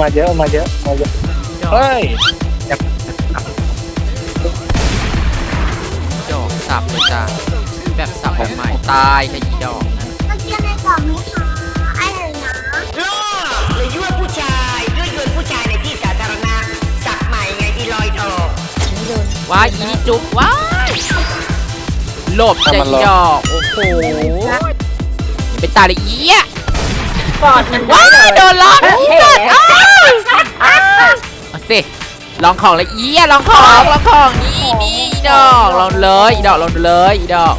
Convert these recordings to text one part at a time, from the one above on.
มาเยอะมาเยอะมาเยอะดอกเฮ้ยดอกสับเลยจ้ะแบบสับแบบใหม่ตายค่ะอีดอกเมื่อกี้ในกล่องไหมคะอะไรนะล่อหรือยั่วผู้ชายด้วยยวนผู้ชายในที่สาธารณะสักใหม่ไงที่ลอยทองว้ายอีนี่จุกว้ายหลบจะอีดอกโอ้โหไปตายเลยอีอะ กอดมันว้ายโดนล้อมอีแผลสัตว์อ้าวอ้าวเอาสิลองของเลยอีอะลองของลองของนี่นี่อีดอกลองเลยอีดอกลองเลยอีดอก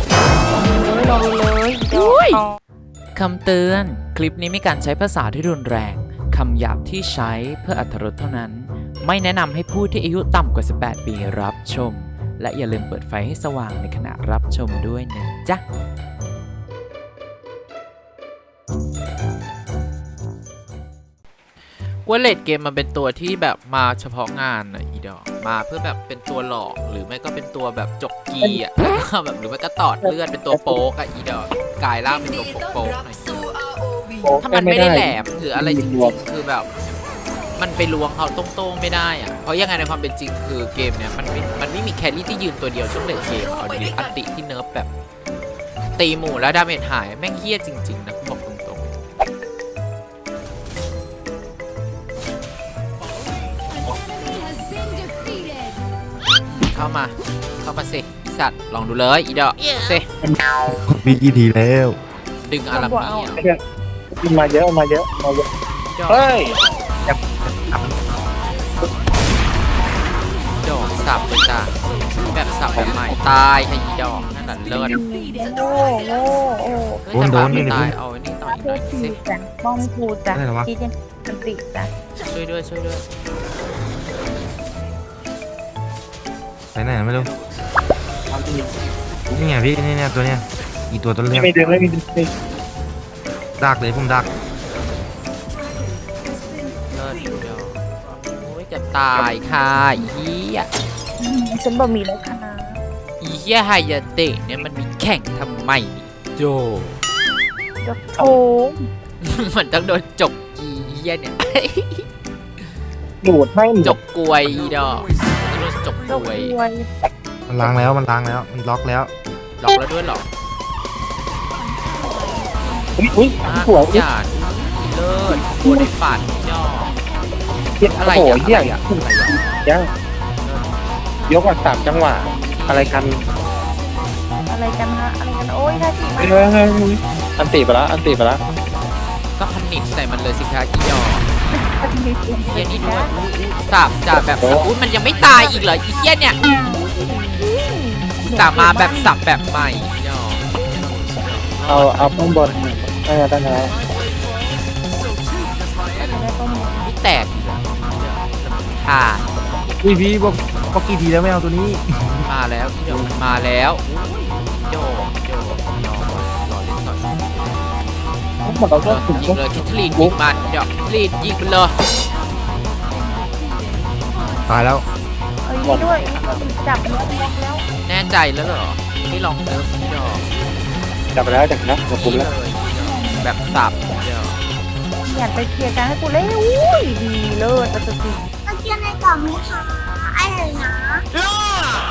ลงเลยดอุ้อกยทองคำเตือน คลิปนี้มีการใช้ภาษาที่รุนแรงคำหยาบที่ใช้เพื่ออรรถรสเท่านั้น ไม่แนะนำให้ผู้ที่อายุต่ำกว่า 18 ปีรับชม และอย่าลืมเปิดไฟให้สว่างในขณะรับชมด้วยนะจ๊ะ ว่าเลดเกมมันเป็นตัวที่แบบมาเฉพาะงานอะอีดอกมาเพื่อแบบเป็นตัวหลอกหรือไม่ก็เป็นตัวแบบจกกีอะแบบหรือไม่ก็ตอดเลือดเป็นตัวโป๊กอะอีดอกกายร่างเป็นตัวโป๊กโป๊กหน่อยโอ้ถ้ามันไม่ได้แหลมหรืออะไรจริงๆคือแบบ มันไปลวงเขาตรงๆไม่ได้อะเพราะยังไงในความเป็นจริงคือเกมเนี้ยมันไม่มันไม่มีแครี่ที่ยืนตัวเดียวช่วงเลดเกมเอาดิอัตติที่เนิร์ฟแบบตีหมู่แล้วดาเมจหายแม่งเฮี้ยจริงๆนะบอกามา เข้ามาสิอีสัตว์ลองดูเลยอีดอกสิมีกี่ทีแล้วดึงอารามีอะมาเยอะมาเยอะมาเยอะดอกเฮ้ยดอกสับเลยจ้ะแบบสับแบบใหม่ตายค่ะอีดอกนั่นแหละเลิศโง่โง่โอ้เฮ้ยแต่บาปไม่ตายเอาไอ้นี่ต่อยหเพื่น่ออยทีสิจ้ะบ้องพูจ้ะอะไรเหรอวะคิดยังกันติจ้ะช่วยด้วยช่วยด้วย ไปไหนไม่รู้ทำดีนี่ไงพี่นี่เนี่ยตัวเนี้ยอีตัวต้นเรื่องไม่ดึงไม่ดึงไม่ดักเลยผมดักเลิศอีดอกโอ้ยจะตายค่ะอีเหี้ยอืมฉันบ่มีแล้วค่ะอีเหี้ยไฮยาเตะเนี่ยมันมีแข่งทำไมนี่โจยกโถงมันต้องโดนจกกีเหี้ยเนี่ย ดูดให้จกกลวยอีดอกโดน จกยกกลวยรวยมันล้างแล้วมันล้างแล้วมันล็อกแล้วล็อกแล้วด้วยเหรออุ้ยอุ้ยอะสวยอย่าเลิศกลัวในฝันอีดอกเหี้ยอะไรโอ้โหอะเหี้ยอะไรอะอะไรอะยังยกมาสามจังหวะ อะไรกันอะไรกันฮะอะไรกัน โอ้ยท่าทีเฮ้ยเฮ้ยเฮ้ยเฮ้ยอันตีไปแล้วอันตีไปแล้วก็พันนิดใส่มันเลยสิคะอีดอกมันมี เสียงเฮียนี่ด้วยสับจ่าแบบสับอุ้ยมันยังไม่ตายอีกเหรออีเฮียเนี่ยสามมาแบบสับแบบใหม่อีดอกเอาเอาข้างบนได้แล้วได้แล้วไม่แตกอีกเหรอผ่านพี่พี่บอกบอกกี่ทีแล้วไม่เอาตัวนี้ มาแล้วอีดอกมันมาแล้วโยโยย หมดเราก็ถึงยิงเลยคิทลีนยิงมันอีดอกคิทลีนยิงมันเลยตายแล้วเอ้ยนี่ด้วยจับแล้วล็อกแล้วแน่ใจแล้วเหรอที่ลองเติมอีดอกจับไปแล้วจับไปแล้วขอบคุณนี่แล้วเลยอีดอกแบบสับอีดอกอยากไปเคลียร์กันให้กูเลยอุ้ยดีเลิศตัดสินเมื่อกี้ในกล่องไหมคะอะไรนะล่อ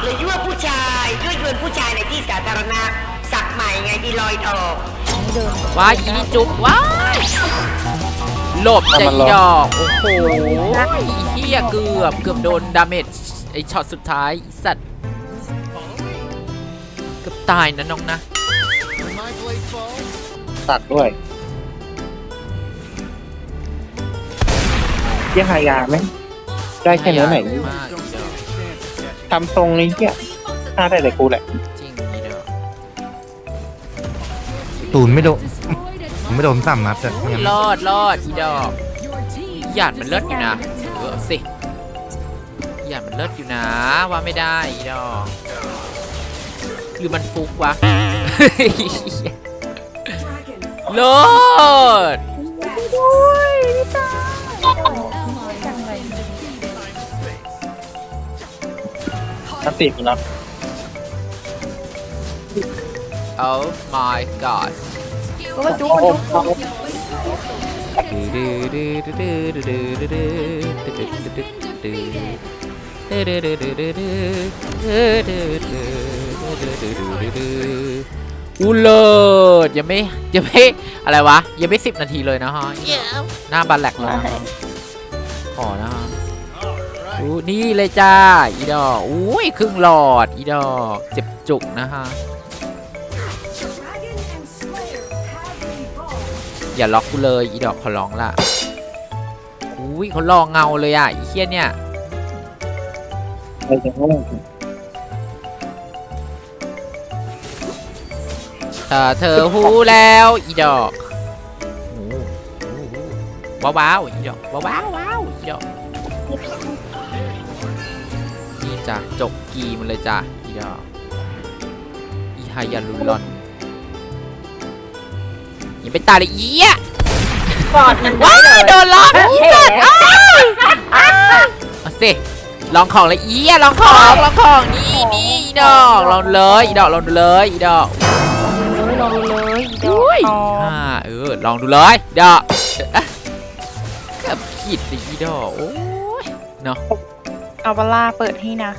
หรือยั่วผู้ชายด้วยยวนผู้ชายในที่สาธารณะสัก ใหม่ไงที่ลอยทองไม่เดินว้ายอีนี่จุกว้ายหลบจะอีดอกโอ้โหอีเหี้ยเกือบเกือบโดนดาเมจไอช็อตสุดท้ายอีสัตว์เกือบตายนะน้องนะตัดด้วยเยี่ยหายาไหมได้แค่นี้ไหนมากอีดอกทำทรงนี้เหี้ยฆ่าได้แต่กูแหละ ตูนไม่โดนผมไม่โดนสามนัดแต่ไม่งั้นรอดรอดอีดอกหยาดมันเลิศอยู่นะเออสิหยาดมันเลิศอยู่นะว่าไม่ได้อีดอกหรือมันฟุกวะเลิศด้วยพี่ตาจังเลยอันตีไปแล้ว Oh my god ก็มาจุ๊บโอ้มาโหจุ๊บอูเลิศยังไม่ยังไม่อะไรวะ ยังไม่สิบนาทีเลยนะฮะหน้าบันแหลกแล้วนะฮะขอนะฮะอู้นี่เลยจ้า อีดอกอุ้ยครึ่งหลอด อีดอกเจ็บจุกนะฮะ อย่าล็อกกูเลยอีดอกขอร้องล่ะอุ้ยเขาลองเงาเลยอะอีเคียเนี่ยถ้าเธอหูแล้วอีดอกว้าวว้าวอีดอกว้าวว้าวว้าวอีดอกนี่จ้ะจกกีมันเลยจ้ะอีดอกอีฮายาลุลอน ย่าไปตายเลยอีอะกอดมันว้าไว้เลวยโดนล็อกอีเฮ้สัตว์อ้าวอ้าวเอาสิลองของเลยอีอะลองของลองของนี่นี่อีดอกลองเลยอีดอกลองดูเลยอีดอกลองดูเลยอีดออุ้ยกอ่าเออลองดูเลยเดอกกับขีดสีดอกโอ้ยเนาะเอาบาล่าเปิดให้นะ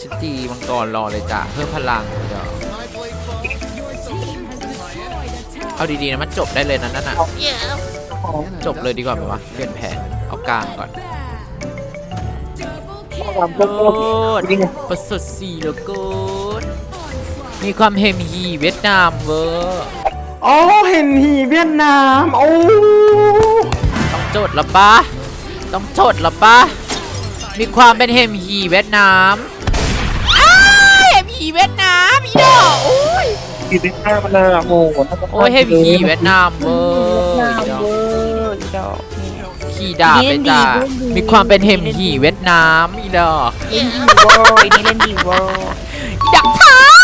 ฉันตีมังกรรอเลยจ้ะเพิ่มพลังเดอก เอาดีๆนะมันจบได้เลยนะนั่นน่ะจบเลยดีกว่าไหมวะเปลี่ยนแผนเอากลางก่อนความโคโคตรตรประสดสีเหลือเกินมีความเฮมฮีเวียดนามเวอร์อ๋อเห็นหีเวียดนามโอ้ต้องจดละปะต้องจดละปะมีความเป็นเฮมฮีเวียดนามอ้ายเฮมฮีเวียดนามอีดอกโอ้ย กินได้ข้าวมาเลยโอ้โหโอ้ยเฮมฮีเวียดนามเวอร์นามอีดอกเวอร์อีดอกนี่ขี่ดาบไปจ้าเล่นดีมีความเป็นเฮมฮีเวียดนามอีดอกเล่นดีเวอร์อีนี่เล่นดีเวอร์อีดักท้าย